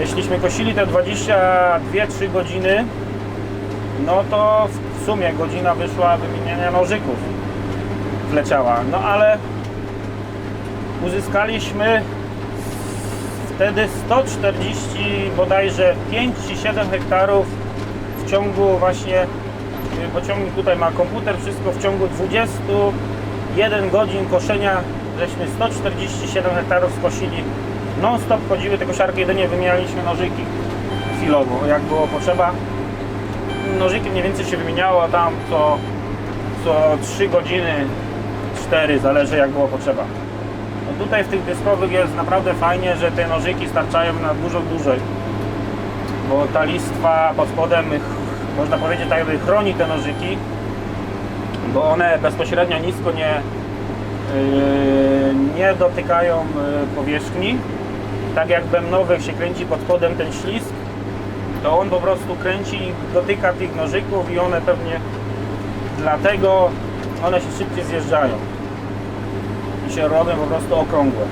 jeśliśmy kosili te 22-3 godziny, no to w sumie godzina wyszła wymieniania nożyków wleciała. No ale uzyskaliśmy wtedy 140 bodajże 5 czy 7 hektarów w ciągu właśnie, y, bo ciągnik tutaj ma komputer, wszystko w ciągu 21 godzin koszenia, żeśmy 147 hektarów skosili. Non stop chodziły te kosiarki, jedynie wymienialiśmy nożyki chwilowo, jak było potrzeba. Nożyki mniej więcej się wymieniało tam co, co 3 godziny, 4, zależy jak było potrzeba. No tutaj w tych dyskowych jest naprawdę fajnie, że te nożyki starczają na dużo dłużej. Bo ta listwa pod spodem, można powiedzieć, tak jakby chroni te nożyki, bo one bezpośrednio nisko nie, yy, nie dotykają yy, powierzchni. Tak jak bębnowych się kręci pod spodem ten ślisk, to on po prostu kręci i dotyka tych nożyków i one pewnie dlatego one się szybciej zjeżdżają i się robią po prostu okrągłe.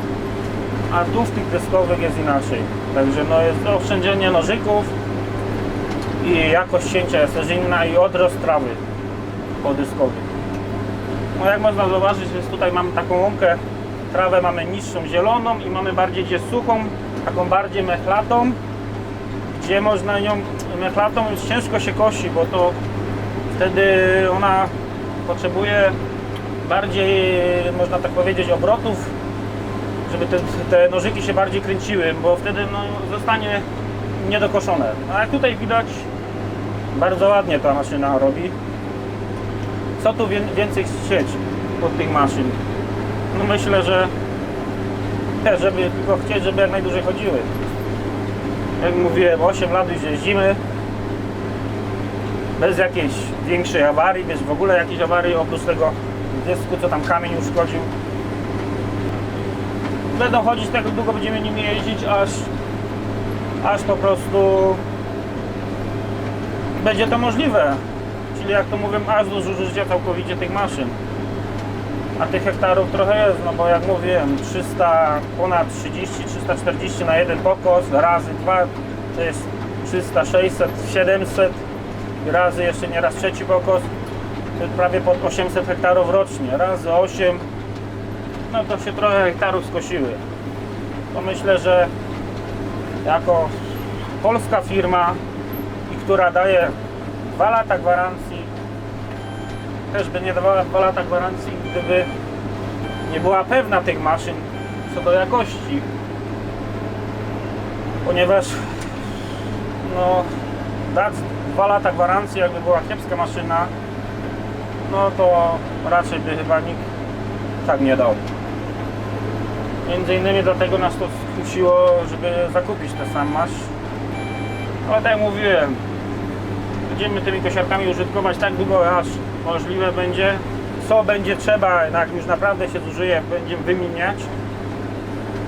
A tu w tych dyskowych jest inaczej. Także no jest to oszczędzenie nożyków i jakość cięcia jest też inna i odrost trawy po dyskowych. No jak można zauważyć, jest tutaj mamy taką łąkę, trawę mamy niższą zieloną i mamy bardziej gdzie suchą, taką bardziej mechlatą, gdzie można ją, mechlatą ciężko się kosi, bo to wtedy ona potrzebuje bardziej, można tak powiedzieć, obrotów, żeby te, te nożyki się bardziej kręciły, bo wtedy no, zostanie niedokoszone. A jak tutaj widać, bardzo ładnie ta maszyna robi. Co tu wię- więcej chcieć od tych maszyn? No myślę, że żeby tylko chcieć, żeby jak najdłużej chodziły. Jak mówiłem, 8 lat już jeździmy. Bez jakiejś większej awarii, bez w ogóle jakiejś awarii, oprócz tego dysku, co tam kamień uszkodził. Będą chodzić tak długo będziemy nimi jeździć, aż, aż po prostu będzie to możliwe. Czyli jak to mówię, aż do zużycia całkowicie tych maszyn. A tych hektarów trochę jest, no bo jak mówiłem, 300, ponad 30, 340 na jeden pokos, razy dwa to jest 300, 600, 700 i razy jeszcze nieraz trzeci pokos to jest prawie pod 800 hektarów rocznie, razy 8 no to się trochę hektarów skosiły. To myślę, że jako polska firma która daje 2 lata gwarancji też by nie dawała 2 lata gwarancji, gdyby nie była pewna tych maszyn co do jakości. Ponieważ no, dać 2 lata gwarancji, jakby była kiepska maszyna, no to raczej by chyba nikt tak nie dał. Między innymi dlatego nas to skusiło, żeby zakupić te sam masz. Ale tak jak mówiłem, będziemy tymi kosiarkami użytkować tak długo, aż możliwe będzie. Co będzie trzeba, jak już naprawdę się zużyje, będziemy wymieniać.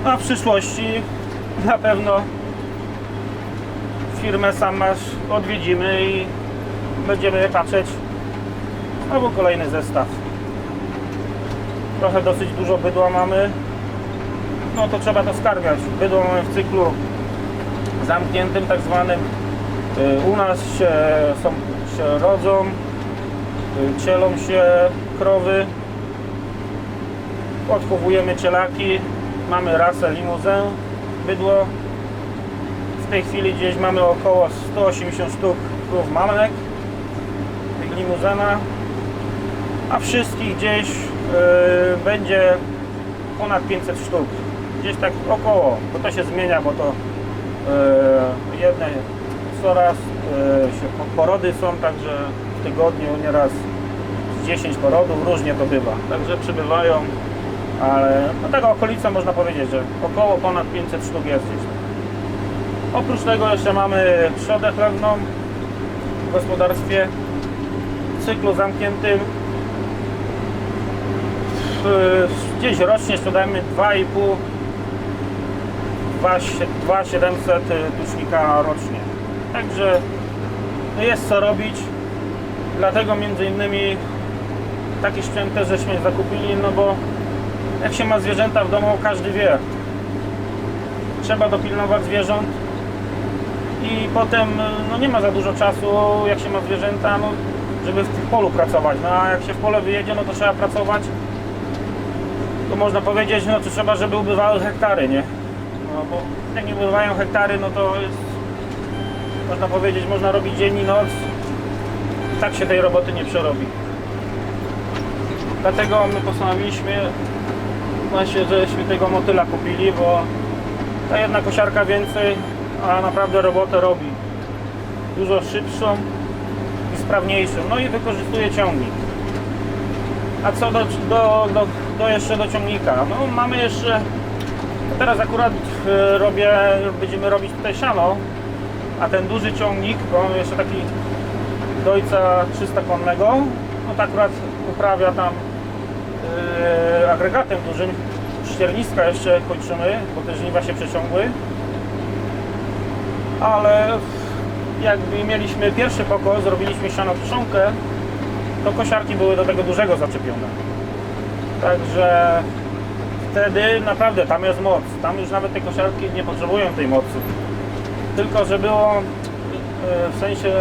A w przyszłości na pewno firmę Samasz odwiedzimy i będziemy patrzeć znowu kolejny zestaw. Trochę dosyć dużo bydła mamy. No to trzeba to skarmiać. Bydło mamy w cyklu zamkniętym tak zwanym. Y, U nas się, są, się rodzą, cielą się krowy, odchowujemy cielaki, mamy rasę limuzę, bydło. W tej chwili gdzieś mamy około 180 sztuk krów tych limuzena, a wszystkich gdzieś y, będzie ponad 500 sztuk. Gdzieś tak około, bo to się zmienia, bo to y, jedne coraz y, po- porody są, także w tygodniu nieraz z 10 porodów, różnie to bywa. Także przybywają, ale no taka okolica można powiedzieć, że około ponad 500 sztuk jest. Oprócz tego jeszcze mamy trzodę chlewną w gospodarstwie w cyklu zamkniętym. Gdzieś rocznie sprzedajemy 2,5 2700 tucznika rocznie. Także no jest co robić. Dlatego między innymi taki sprzęt też żeśmy zakupili, no bo jak się ma zwierzęta w domu, każdy wie. Trzeba dopilnować zwierząt, i potem no nie ma za dużo czasu, jak się ma zwierzęta, no, żeby w polu pracować. No a jak się w pole wyjedzie, no to trzeba pracować. To można powiedzieć, no to trzeba, żeby ubywały hektary, nie? No bo jak nie ubywają hektary, no to jest, można powiedzieć, można robić dzień i noc. Tak się tej roboty nie przerobi. Dlatego my postanowiliśmy właśnie, żeśmy tego motyla kupili, bo ta jedna kosiarka więcej, a naprawdę robotę robi. Dużo szybszą i sprawniejszą. No i wykorzystuje ciągnik. A co do, do, do, do jeszcze do ciągnika? No mamy jeszcze, teraz akurat e, robię, będziemy robić tutaj siano, a ten duży ciągnik, bo jeszcze taki dojca 300 konnego, no to akurat uprawia tam e, agregatem dużym, ścierniska jeszcze kończymy, bo te żniwa się przeciągły. Ale jakby mieliśmy pierwszy pokos, zrobiliśmy siano to kosiarki były do tego dużego zaczepione. Także wtedy naprawdę tam jest moc. Tam już nawet te kosiarki nie potrzebują tej mocy. Tylko, że było e, w sensie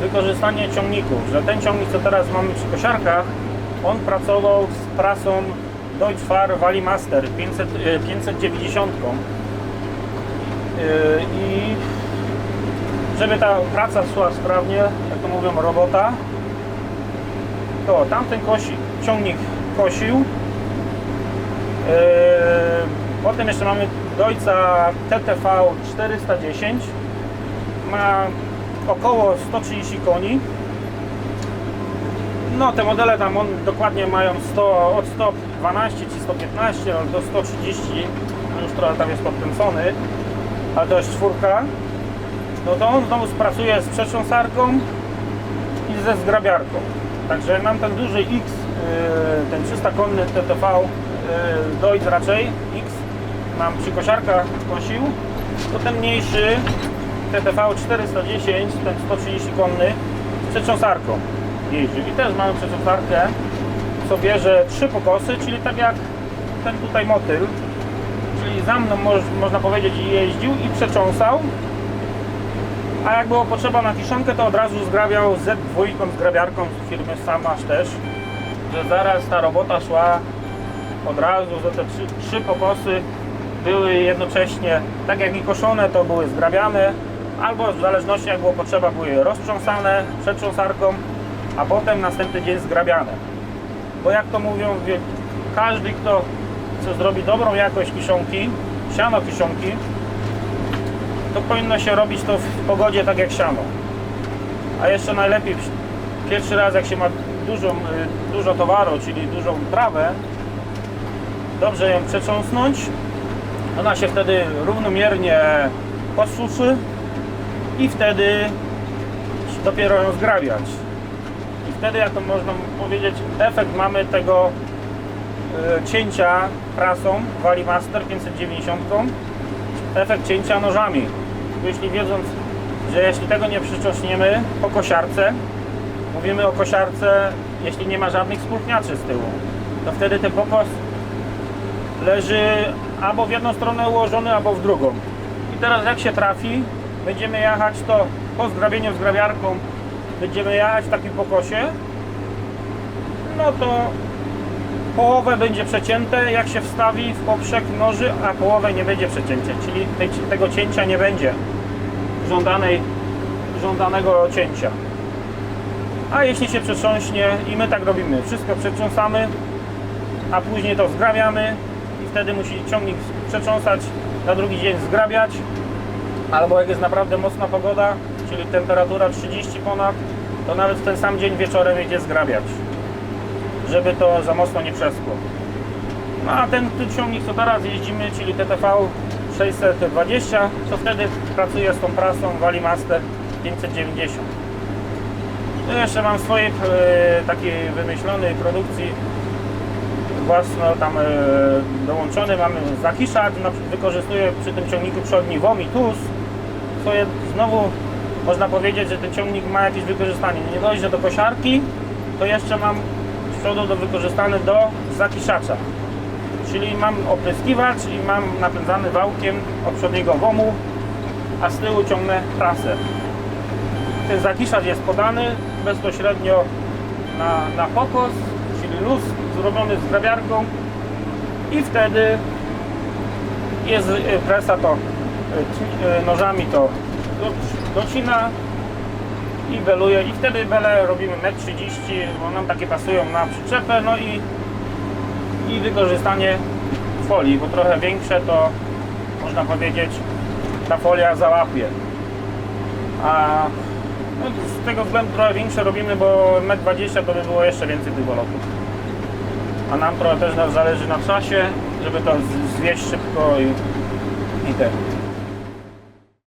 wykorzystanie ciągników, że ten ciągnik, co teraz mamy przy kosiarkach, on pracował z prasą Deutschfar Wally Master 500, e, 590 E, i żeby ta praca szła sprawnie, jak to mówią robota, to tamten kosi, ciągnik kosił. Yy, potem jeszcze mamy Dojca TTV 410. Ma około 130 koni. No te modele tam on, dokładnie mają 100, od 112 czy 115 ale do 130. No Już trochę tam jest podkręcony, ale to jest czwórka. No to on znowu pracuje z przetrząsarką i ze zgrabiarką. Także jak mam ten duży X, yy, ten 300 konny TTV yy, Deutz raczej X, mam przy kosiarkach kosił, to ten mniejszy TTV 410, ten 130 konny z przetrząsarką jeździł. I też mamy przetrząsarkę, co bierze trzy pokosy, czyli tak jak ten tutaj motyl, czyli za mną moż, można powiedzieć jeździł i przetrząsał, a jak było potrzeba na kiszonkę, to od razu zgrabiał z Z2 zgrabiarką z firmy Samasz też, że zaraz ta robota szła od razu, że te trzy, trzy pokosy były jednocześnie, tak jak i koszone, to były zgrabiane, albo w zależności jak było potrzeba, były roztrząsane przetrząsarką, a potem następny dzień zgrabiane. Bo jak to mówią, każdy kto chce zrobić dobrą jakość kiszonki, siano kiszonki, to powinno się robić to w pogodzie tak jak siano. A jeszcze najlepiej pierwszy raz jak się ma dużą, y, dużo towaru, czyli dużą trawę, dobrze ją przetrząsnąć. Ona się wtedy równomiernie podsuszy i wtedy dopiero ją zgrabiać. I wtedy, jak to można powiedzieć, efekt mamy tego y, cięcia prasą Wali Master 590 efekt cięcia nożami. Jeśli wiedząc, że jeśli tego nie przyczośniemy po kosiarce, mówimy o kosiarce, jeśli nie ma żadnych spulchniaczy z tyłu, to wtedy ten pokos leży albo w jedną stronę ułożony, albo w drugą. I teraz jak się trafi, będziemy jechać to po zgrabieniu zgrabiarką, będziemy jechać w takim pokosie, no to połowę będzie przecięte, jak się wstawi w poprzek noży, a połowę nie będzie przecięcie, czyli tego cięcia nie będzie żądanej, żądanego cięcia. A jeśli się przetrząśnie i my tak robimy, wszystko przetrząsamy, a później to zgrabiamy i wtedy musi ciągnik przetrząsać, na drugi dzień zgrabiać, albo jak jest naprawdę mocna pogoda, czyli temperatura 30 ponad, to nawet w ten sam dzień wieczorem jedzie zgrabiać żeby to za mocno nie przeskło. No a ten, ciągnik, co teraz jeździmy, czyli TTV 620, to wtedy pracuje z tą prasą Wally Master 590. Tu jeszcze mam swojej e, takiej wymyślonej produkcji własno tam e, dołączony mamy zakiszacz, na, wykorzystuję przy tym ciągniku przodni WOM i TUS, jest znowu można powiedzieć, że ten ciągnik ma jakieś wykorzystanie. Nie że do kosiarki, to jeszcze mam z przodu do wykorzystany do zakiszacza. Czyli mam opryskiwacz i mam napędzany wałkiem od przedniego WOMu a z tyłu ciągnę trasę. Ten zaciszacz jest podany bezpośrednio na, na pokos, czyli luz zrobiony z grabiarką i wtedy jest y, presa to nożami to do- docina i beluje i wtedy belę robimy 1,30 m, bo nam takie pasują na przyczepę, no i, i wykorzystanie folii, bo trochę większe to można powiedzieć ta folia załapie. A no, z tego względu trochę większe robimy, bo 1,20 m to by było jeszcze więcej tych bolotów. A nam trochę też zależy na czasie, żeby to zwieść szybko i, i.